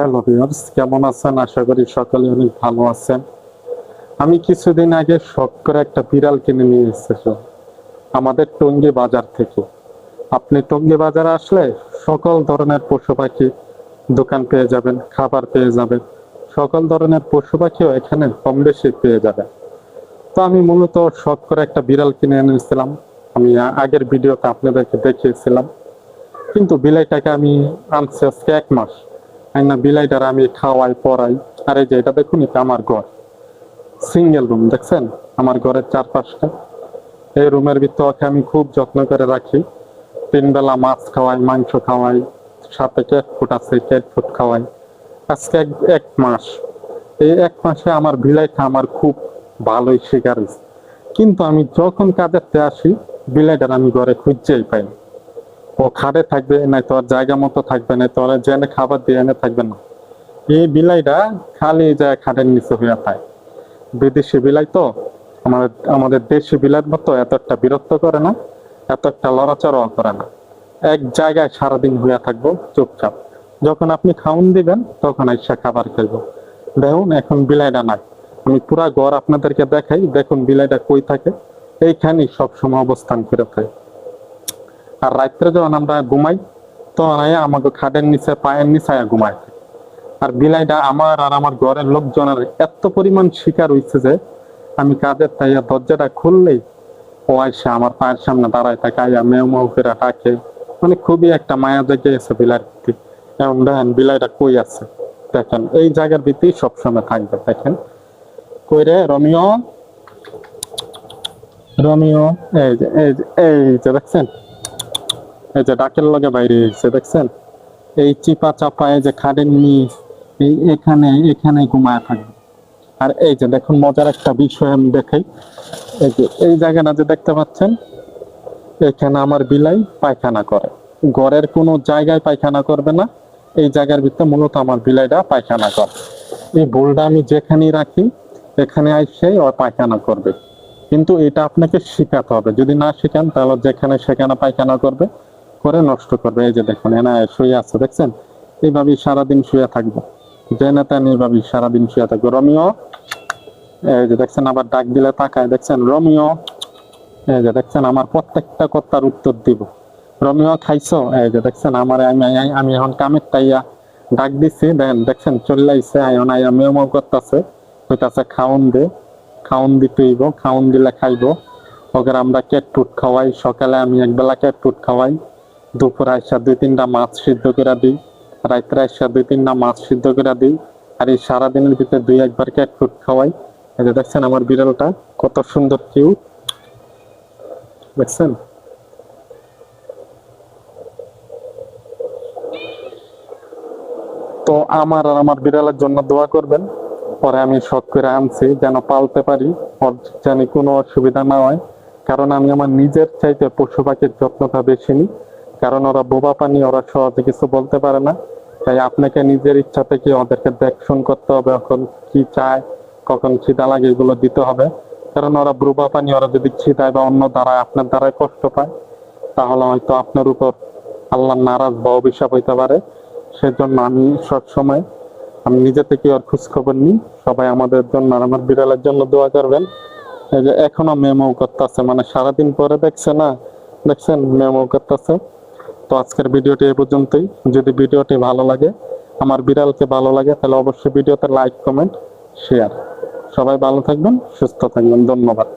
Hello viewers, কেমন আছেন? আশা করি সকলে অনেক ভালো আছেন। আমি কিছুদিন আগে শখ করে একটা বিড়াল কিনে নিয়ে এসেছি আমাদের টঙ্গী বাজার থেকে। আপনি টঙ্গী বাজারে আসলে সকল ধরনের পশু পাখি দোকান পেয়ে যাবেন, খাবার পেয়ে যাবেন। সকল ধরনের পশু পাখিও এখানে কম বেশি পেয়ে যাবেন। তো আমি মূলত শখ করে একটা বিড়াল কিনে এনেছিলাম। আমি আগের ভিডিওতে আপনাদেরকে দেখিয়েছিলাম। কিন্তু বিলাইটাকে আমি আনছি আজকে এক মাস। না বিলাইটার আমি খাওয়াই, পড়াই। আর এই যে, এটা দেখুন, এটা আমার ঘর। সিঙ্গেল রুম দেখছেন? আমার ঘরের চারপাশটা। এই রুমের ভিতরে আমি খুব যত্ন করে রাখি। তিন বেলা মাছ খাওয়াই, মাংস খাওয়াই, সাথে ক্যাট ফুট আছে ক্যাট ফুট খাওয়াই। আজকে এক এক মাস। এই এক মাসে আমার বিলাইটা আমার খুব ভালোই শিকার কিন্তু আমি যখন কাজেরতে আসি বিলাইটার আমি ঘরে খুঁজছেই পাই। ও খাটে থাকবে না তো আর জায়গা মতো থাকবে না তো আর জেনে খাবার দিয়ে এনে থাকবে না। এই বিলাইটা খালি যায় খাটের নিচে হইয়া থাকে বিদেশি বিলাই তো, আমাদের আমাদের দেশি বিলাইয়ের মতো এত একটা বিরক্ত করে না, এত একটা লড়াচড়াও করে না। এক জায়গায় সারাদিন হইয়া থাকব, চুপচাপ। যখন আপনি খাউন দিবেন, তখন এসে খাবার খাইব দেখুন, এখন বিলাইটা নাই। আমি পুরা ঘর আপনাদেরকে দেখাই, দেখুন বিলাইটা কই থাকে। এইখানেই সবসময় অবস্থান করে থাকে। আর রাত্রে যখন আমরা ঘুমাই, তখন আমাকে খাটের নিচে, পায়ের নিচে ঘুমায়। আর বিলাইটা আমার আর আমার ঘরের লোকজনের এত পরিমাণ শিকার হইছে যে, আমি কাজের তাইয়া দরজাটা খুললেই ও আইসা আমার পায়ের সামনে দাঁড়ায় থাকে আইয়া মেউ মেউ করে ডাকে। মানে খুবই একটা মায়া জেগে গেছে বিলাইর প্রতি এখন দেখেন বিলাইটা কই আছে? দেখেন, এই জায়গার ভিত্তি সবসময় থাকবে, দেখেন। কই রে রমিও রমিও এই যে এই যে, দেখছেন? এই যে ডাকের লগে বাইরে এসে দেখছেন? এই চিপা চাপায় যে খাটের নিচ, এই এখানে এখানে ঘুমায় থাকবে। আর এই যে দেখুন, মজার একটা বিষয় আমি দেখাই। এই যে, এই জায়গাটা যে দেখতে পাচ্ছেন, এখানে আমার বিলাই পায়খানা করে। ঘরের কোনো জায়গায় পায়খানা করবে না, এই জায়গার ভিতরে মূলত আমার বিলাইটা পায়খানা করে। এই বোলটা আমি যেখানেই রাখি, এখানে আইসে ও পায়খানা করবে। কিন্তু এটা আপনাকে শিখাতে হবে। যদি না শিখান, তাহলে যেখানে সেখানে পায়খানা করবে। করে নষ্ট করবে। এই যে দেখুন এনা শুয়ে আছে, দেখছেন? এইভাবেই সারাদিন শুয়ে থাকব। জেনে তেন এইভাবেই সারাদিন শুয়ে থাকব। রমিও, এই যে দেখছেন, আবার ডাক দিলে তাকায়। দেখছেন, রমিও, এই যে দেখছেন, আমার প্রত্যেকটা কথার উত্তর দিব। রমিও, খাইছো? এই যে দেখছেন, আমার আমি, আমি- এখন কামের টাইয়া ডাক দিছি। দেন, দেখছেন, চলে আইছে, আয়ন আইয়া মেও মেও করতেছে। কইতাছে খাউন দে খাউন দিতে হইব খাউন দিলে খাইবো। ওকে আমরা ক্যাট টুট খাওয়াই। সকালে আমি একবেলা ক্যাট টুট খাওয়াই। দুপুরে আইসা দুই তিনটা মাছ সিদ্ধ করে দিই, রাত্রে আইসা দুই তিনটা মাছ সিদ্ধ করে দিই, আর এই সারাদিনের ভিতরে দুই একবার ক্যাট ফুড খাওয়াই। এই যে দেখছেন আমার বিড়ালটা, কত সুন্দর কিউট দেখছেন? তো আমার আর আমার বিড়ালের জন্য দোয়া করবেন। পরে আমি শখ করে আনছি, যেন পালতে পারি জানি কোনো অসুবিধা না হয়, কারণ আমি আমার নিজের চাইতে পশু পাখির যত্নটা বেশি নিই। কারণ ওরা বোবা পানি, ওরা সহজে কিছু বলতে পারে না। তাই আপনাকে নিজের ইচ্ছা থেকে ওদেরকে দেখশন করতে হবে এখন কি চায়, কখন খিদা লাগে এগুলো দিতে হবে। কারণ ওরা ব্রুবা পানি, ওরা যদি খিদায় বা অন্য দ্বারায় আপনার দ্বারায় কষ্ট পায়, তাহলে হয়তো আপনার উপর আল্লাহ নারাজ বা অভিশাপ হইতে পারে। সেজন্য আমি সবসময়, আমি নিজে থেকে ওর খোঁজ খবর নিই। সবাই আমাদের জন্য আর আমার বিড়ালের জন্য দোয়া করবেন। এই যে এখনও মেমো করতেছে মানে সারাদিন পরে দেখছে না, দেখছেন মেমো করতেছে। তো আজকের ভিডিওটি এ পর্যন্তই। যদি ভিডিওটি ভালো লাগে, আমার বিড়ালকে ভালো লাগে, তাহলে অবশ্যই ভিডিওতে লাইক কমেন্ট শেয়ার সবাই ভালো থাকবেন, সুস্থ থাকবেন। ধন্যবাদ।